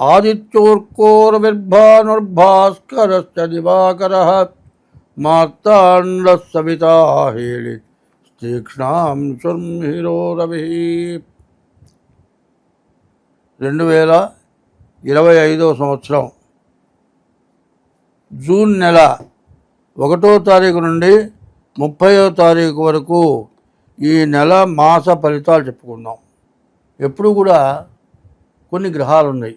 త్వం భక్తానాం ఏకదం తముపాస్మహే ఆదిత్యోర్కోరవిర్భానుర్భాస్కరశ్చ దివాకరः మార్తాండः తీక్ష్ణాం రవి. రెండు వేల ఇరవై ఐదవ సంవత్సరం జూన్ నెల ఒకటో తారీఖు నుండి ముప్పయో తారీఖు వరకు ఈ నెల మాస ఫలితాలు చెప్పుకుందాం. ఎప్పుడు కూడా కొన్ని గ్రహాలు ఉన్నాయి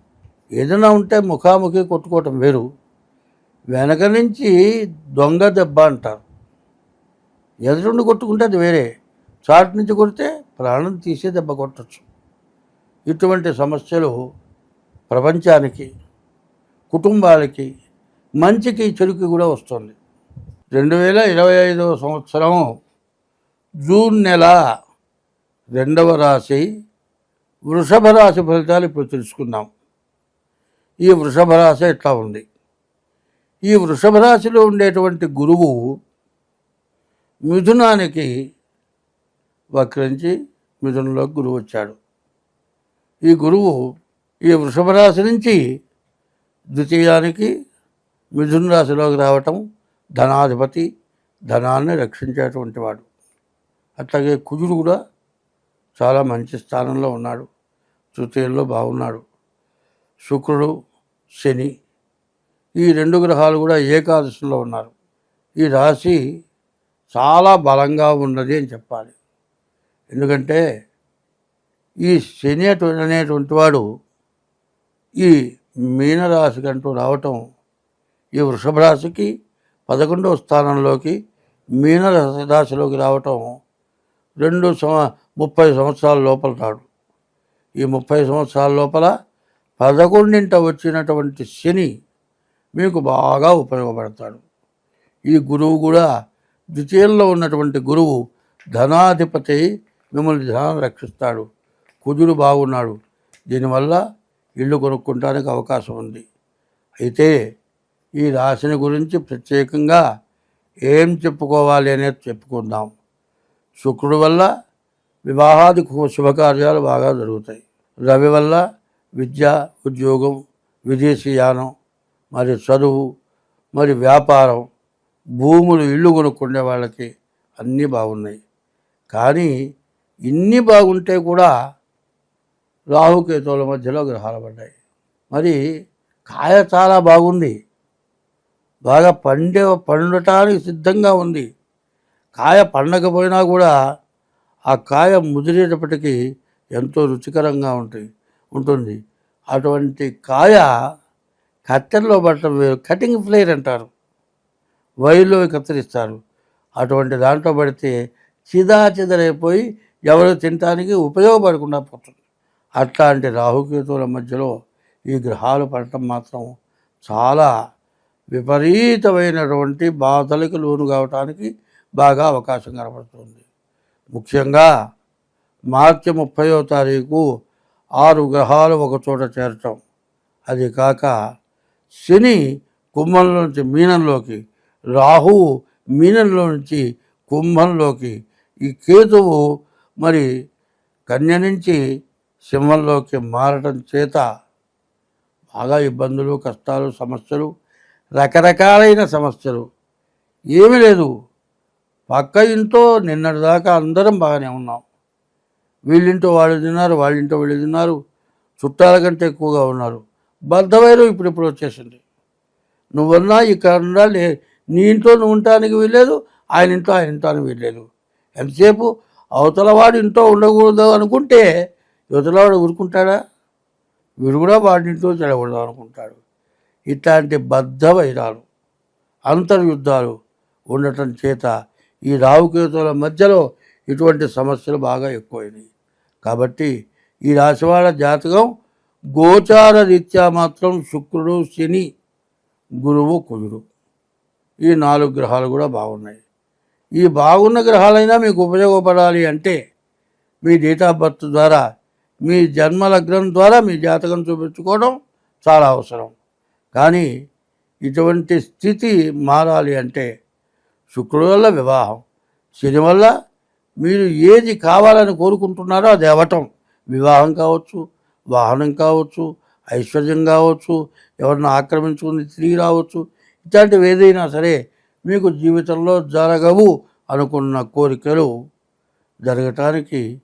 ఏదైనా ఉంటే ముఖాముఖి కొట్టుకోవటం వేరు. వెనక నుంచి దొంగ దెబ్బ అంటారు. ఎదురుండి కొట్టుకుంటే అది వేరే. చాటు నుంచి కొడితే ప్రాణం తీసే దెబ్బ కొట్టచ్చు. ఇటువంటి సమస్యలు ప్రపంచానికి కుటుంబాలకి మంచికి చెడుకి కూడా వస్తుంది. రెండు వేల ఇరవై ఐదవ సంవత్సరం జూన్ నెల రెండవ రాశి వృషభ రాశి ఫలితాలు ఇప్పుడు తెలుసుకుందాం. ఈ వృషభ రాశి ఎట్లా ఉంది? ఈ వృషభ రాశిలో ఉండేటువంటి గురువు మిథునానికి వక్రించి మిథునంలోకి గురువు వచ్చాడు. ఈ గురువు ఈ వృషభ రాశి నుంచి ద్వితీయానికి మిథున రాశిలోకి రావటం ధనాధిపతి ధనాన్ని రక్షించేటువంటి వాడు. అట్లాగే కుజుడు కూడా చాలా మంచి స్థానంలో ఉన్నాడు. తృతీయంలో బాగున్నాడు. శుక్రుడు శని. ఈ రెండు గ్రహాలు కూడా ఏకాదశిలో ఉన్నారు. ఈ రాశి చాలా బలంగా ఉన్నది అని చెప్పాలి. ఎందుకంటే ఈ శని అనేటువంటి వాడు ఈ మీనరాశికి అంటూ రావటం ఈ వృషభ రాశికి పదకొండవ స్థానంలోకి మీన రాశిలోకి రావటం రెండు సంవ ముప్పై సంవత్సరాల లోపల రాడు. ఈ ముప్పై సంవత్సరాల లోపల పదకొండింట వచ్చినటువంటి శని మీకు బాగా ఉపయోగపడతాడు. ఈ గురువు కూడా ద్వితీయంలో ఉన్నటువంటి గురువు ధనాధిపతి మిమ్మల్ని ధనం రక్షిస్తాడు. కుజుడు బాగున్నాడు. దీనివల్ల ఇల్లు కొనుక్కుంటానికి అవకాశం ఉంది. అయితే ఈ రాశిని గురించి ప్రత్యేకంగా ఏం చెప్పుకోవాలి అనేది చెప్పుకుందాం. శుక్రుడు వల్ల వివాహాది శుభకార్యాలు బాగా జరుగుతాయి. రవి వల్ల విద్య ఉద్యోగం విదేశీయానం మరి చదువు మరి వ్యాపారం భూములు ఇల్లు కొనుక్కునే వాళ్ళకి అన్నీ బాగున్నాయి. కానీ ఇన్ని బాగుంటే కూడా రాహుకేతువుల మధ్యలో గ్రహాలు పడ్డాయి. మరి కాయ చాలా బాగుంది. బాగా పండే పండటానికి సిద్ధంగా ఉంది. కాయ పండకపోయినా కూడా ఆ కాయ ముదిరేటప్పటికీ ఎంతో రుచికరంగా ఉంటుంది ఉంటుంది. అటువంటి కాయ కత్తెరలో పట్టడం వేరు. కటింగ్ ఫ్లేర్ అంటారు. వైర్లో కత్తిరిస్తారు. అటువంటి దాంట్లో పడితే చిదా చిదరైపోయి ఎవరు తినటానికి ఉపయోగపడకుండా పోతుంది. అట్లాంటి రాహుకేతువుల మధ్యలో ఈ గ్రహాలు పడటం మాత్రం చాలా విపరీతమైనటువంటి బాధలకు లోను కావటానికి బాగా అవకాశం కనబడుతుంది. ముఖ్యంగా మార్చి ముప్పయో తారీఖు ఆరు గ్రహాలు ఒకచోట చేరటం. అది కాక శని కుంభంలో నుంచి మీనంలోకి రాహువు మీనంలో నుంచి కుంభంలోకి ఈ కేతువు మరి కన్య నుంచి సింహంలోకి మారటం చేత బాగా ఇబ్బందులు కష్టాలు సమస్యలు రకరకాలైన సమస్యలు. ఏమీ లేదు. పక్క ఇంట్లో నిన్నటిదాకా అందరం బాగానే ఉన్నాం. వీళ్ళింటో వాళ్ళు తిన్నారు వాళ్ళింటో వీళ్ళు తిన్నారు చుట్టాల కంటే ఎక్కువగా ఉన్నారు. బద్ధవైరం ఇప్పుడు ఇప్పుడు వచ్చేసింది. నువ్వన్నా ఇక్కడ ఉండాలి నీ ఇంట్లో నువ్వు ఉండటానికి వీల్లేదు ఆయన ఇంట్లో ఆయన ఇంటానికి వీల్లేదు. ఎంతసేపు అవతలవాడు ఇంట్లో ఉండకూడదు అనుకుంటే యువతలవాడు ఊరుకుంటాడా? వీడు కూడా వాడి ఇంట్లో చెడకూడదు అనుకుంటాడు. ఇట్లాంటి బద్ధ వైరాలు అంతర్యుద్ధాలు ఉండటం చేత ఈ రావుకేతుల మధ్యలో ఇటువంటి సమస్యలు బాగా ఎక్కువైనాయి. కాబట్టి ఈ రాశివాళ్ళ జాతకం గోచార రీత్యా మాత్రం శుక్రుడు శని గురువు కుజుడు. ఈ నాలుగు గ్రహాలు కూడా బాగున్నాయి. ఈ బాగున్న గ్రహాలైనా మీకు ఉపయోగపడాలి అంటే మీ డేట్ ఆఫ్ బర్త్ ద్వారా మీ జన్మ లగ్నం ద్వారా మీ జాతకం చూపించుకోవడం చాలా అవసరం. కానీ ఇటువంటి స్థితి మారాలి అంటే శుక్రుడు వల్ల వివాహం శని వల్ల మీరు ఏది కావాలని కోరుకుంటున్నారో అది అవ్వటం. వివాహం కావచ్చు వాహనం కావచ్చు ఐశ్వర్యం కావచ్చు ఎవరిని ఆక్రమించుకుని తిరిగి రావచ్చు ఇట్లాంటివి ఏదైనా సరే మీకు జీవితంలో జరగవు అనుకున్న కోరికలు జరగటానికి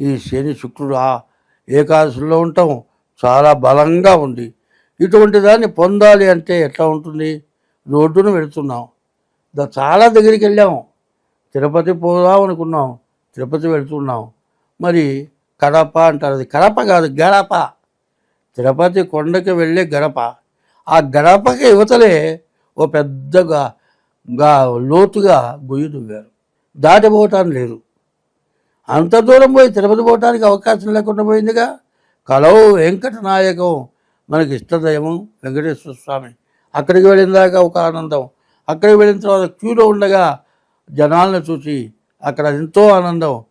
ఈ శని శుక్రుడు ఆ ఏకాదశిలో ఉండటం చాలా బలంగా ఉంది. ఇటువంటి దాన్ని పొందాలి అంటే ఎట్లా ఉంటుంది? రోడ్డును వెళుతున్నాం. చాలా దగ్గరికి వెళ్ళాము తిరుపతి పోదాం అనుకున్నాం. తిరుపతి వెళ్తున్నాం. మరి కడప అంటారు అది. కడప కాదు గడప. తిరుపతి కొండకి వెళ్ళే గడప. ఆ గడపకి యువతలే ఓ పెద్దగా లోతుగా గొయ్యి దువ్వారు. దాటిపోవటానికి లేదు. అంత దూరం పోయి తిరుపతి పోవటానికి అవకాశం లేకుండా పోయిందిగా. కలవు వెంకట నాయకం మనకి ఇష్టదైవం వెంకటేశ్వర స్వామి. అక్కడికి వెళ్ళిన దాకా ఒక ఆనందం. అక్కడికి వెళ్ళిన తర్వాత క్యూలో ఉండగా జనాలను చూసి అక్కడ ఎంతో ఆనందం.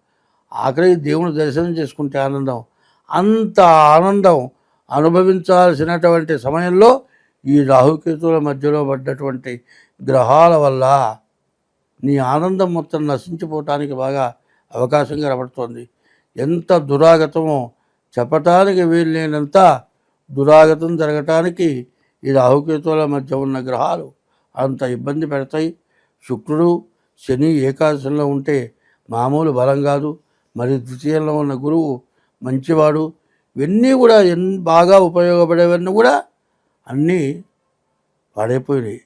ఆఖరికి దేవుని దర్శనం చేసుకుంటే ఆనందం. అంత ఆనందం అనుభవించాల్సినటువంటి సమయంలో ఈ రాహుకేతుల మధ్యలో పడ్డటువంటి గ్రహాల వల్ల నీ ఆనందం మొత్తం నశించిపోవటానికి బాగా అవకాశం కనబడుతోంది. ఎంత దురాగతమో చెప్పటానికి వీల్లేనంత దురాగతం జరగటానికి ఈ రాహుకేతువుల మధ్య ఉన్న గ్రహాలు అంత ఇబ్బంది పెడతాయి. శుక్రుడు శని ఏకాదశంలో ఉంటే మామూలు బలం కాదు. మరి ద్వితీయంలో ఉన్న గురువు మంచివాడు. ఇవన్నీ కూడా ఎన్ బాగా ఉపయోగపడేవన్నీ కూడా అన్నీ పాడైపోయినాయి.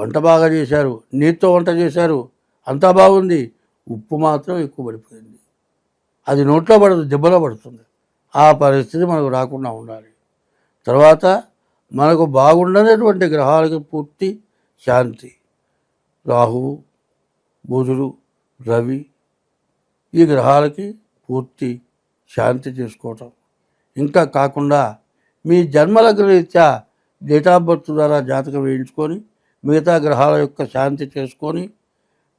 వంట బాగా చేశారు. నీటితో వంట చేశారు. అంతా బాగుంది. ఉప్పు మాత్రం ఎక్కువ పడిపోయింది. అది నోట్లో పడదు దెబ్బలో పడుతుంది. ఆ పరిస్థితి మనకు రాకుండా ఉండాలి. తర్వాత మనకు బాగుండనటువంటి గ్రహాలకు పూర్తి శాంతి. రాహువు బుధుడు రవి ఈ గ్రహాలకి పూర్తి శాంతి చేసుకోవటం. ఇంకా కాకుండా మీ జన్మలగ్న రీత్యా డేట్ ఆఫ్ బర్త్ ద్వారా జాతకం వేయించుకొని మిగతా గ్రహాల యొక్క శాంతి చేసుకొని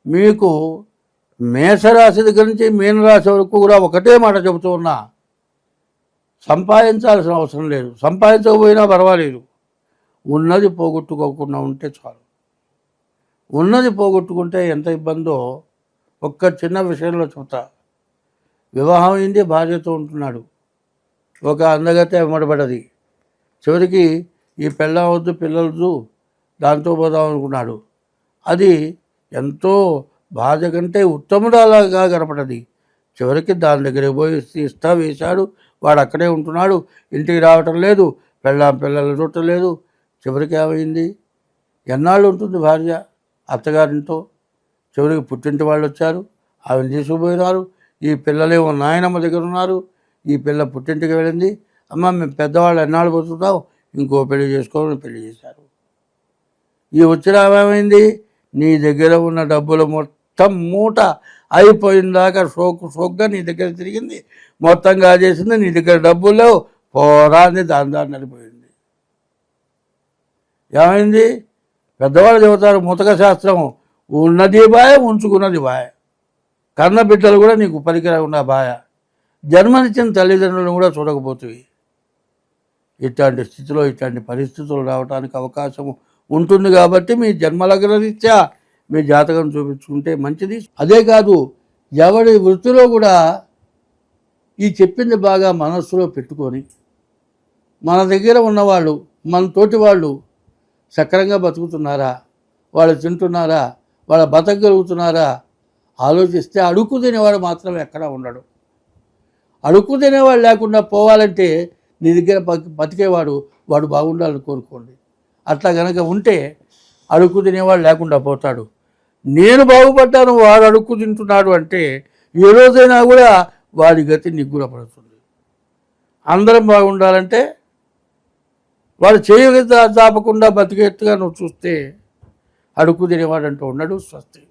మీకు మేషరాశి దగ్గర నుంచి మీనరాశి వరకు కూడా ఒకటే మాట చెబుతూ ఉన్నా సంపాదించాల్సిన అవసరం లేదు. సంపాదించకపోయినా పర్వాలేదు. ఉన్నది పోగొట్టుకోకుండా ఉంటే చాలు. ఉన్నది పోగొట్టుకుంటే ఎంత ఇబ్బందో ఒక్క చిన్న విషయంలో చెబుతా వివాహం అయింది భార్యతో ఉంటున్నాడు. ఒక అందగతే వెంబడబడ్డది. చివరికి ఈ పెళ్ళం వద్దు పిల్లలదు దాంతో పోదాం అనుకున్నాడు. అది ఎంతో బాధ కంటే ఉత్తముడాలాగా గడపడది చివరికి దాని దగ్గరికి పోయి ఇస్తా వేశాడు. వాడు అక్కడే ఉంటున్నాడు. ఇంటికి రావటం లేదు. పెళ్ళాం పిల్లలు చూడటం లేదు. చివరికి ఏమైంది? ఎన్నాళ్ళు ఉంటుంది భార్య? అత్తగారింట్లో చివరికి పుట్టింటి వాళ్ళు వచ్చారు. ఆవిడ తీసుకుపోయినారు. ఈ పిల్లలేమో నాయనమ్మ దగ్గర ఉన్నారు. ఈ పిల్ల పుట్టింటికి వెళ్ళింది. అమ్మ మేము పెద్దవాళ్ళు ఎన్నాళ్ళు బతుకుతావు? ఇంకో పెళ్ళి చేసుకోవాలని పెళ్ళి చేశారు. ఈ వచ్చిన ఏమైంది? నీ దగ్గర ఉన్న డబ్బులు మొత్తం మూట అయిపోయిందాక సోకు సోగ్గా నీ దగ్గర తిరిగింది. మొత్తంగా చేసింది నీ దగ్గర డబ్బులు లేవు. పోరాని దాని దాన్ని నడిపోయింది. ఏమైంది? పెద్దవాళ్ళు చెబుతారు ముతక శాస్త్రం ఉన్నది బాయ ఉంచుకున్నది బాయ. కన్న బిడ్డలు కూడా నీకు పనికిరాకుండా బాయ. జన్మనిచ్చిన తల్లిదండ్రులను కూడా చూడకపోతుంది ఇట్లాంటి స్థితిలో ఇట్లాంటి పరిస్థితులు రావడానికి అవకాశం ఉంటుంది కాబట్టి మీ జన్మలగ్నరీత్యా మీ జాతకం చూపించుకుంటే మంచిది. అదే కాదు ఎవడి వృత్తిలో కూడా ఈ చెప్పింది బాగా మనస్సులో పెట్టుకొని మన దగ్గర ఉన్నవాళ్ళు మన తోటి వాళ్ళు సక్రంగా బతుకుతున్నారా? వాళ్ళు తింటున్నారా? వాళ్ళ బతకగలుగుతున్నారా? ఆలోచిస్తే అడుక్కు తినేవాడు మాత్రం ఎక్కడా ఉండడు. అడుక్కు తినేవాడు లేకుండా పోవాలంటే నీ దగ్గర బతి- బతికేవాడు వాడు బాగుండాలని కోరుకోండి. అట్లా గనక ఉంటే అడుక్కు తినేవాడు లేకుండా పోతాడు. నేను బాగుపడ్డాను వాడు అడుక్కు తింటున్నాడు అంటే ఏ రోజైనా కూడా వాడి గతి నిగ్గుర పడుతుంది అందరం బాగుండాలంటే వాడు చేయగ దాపకుండా బతికేట్టుగా నువ్వు చూస్తే అడుక్కు తినేవాడంటూ ఉన్నాడు స్వస్తి.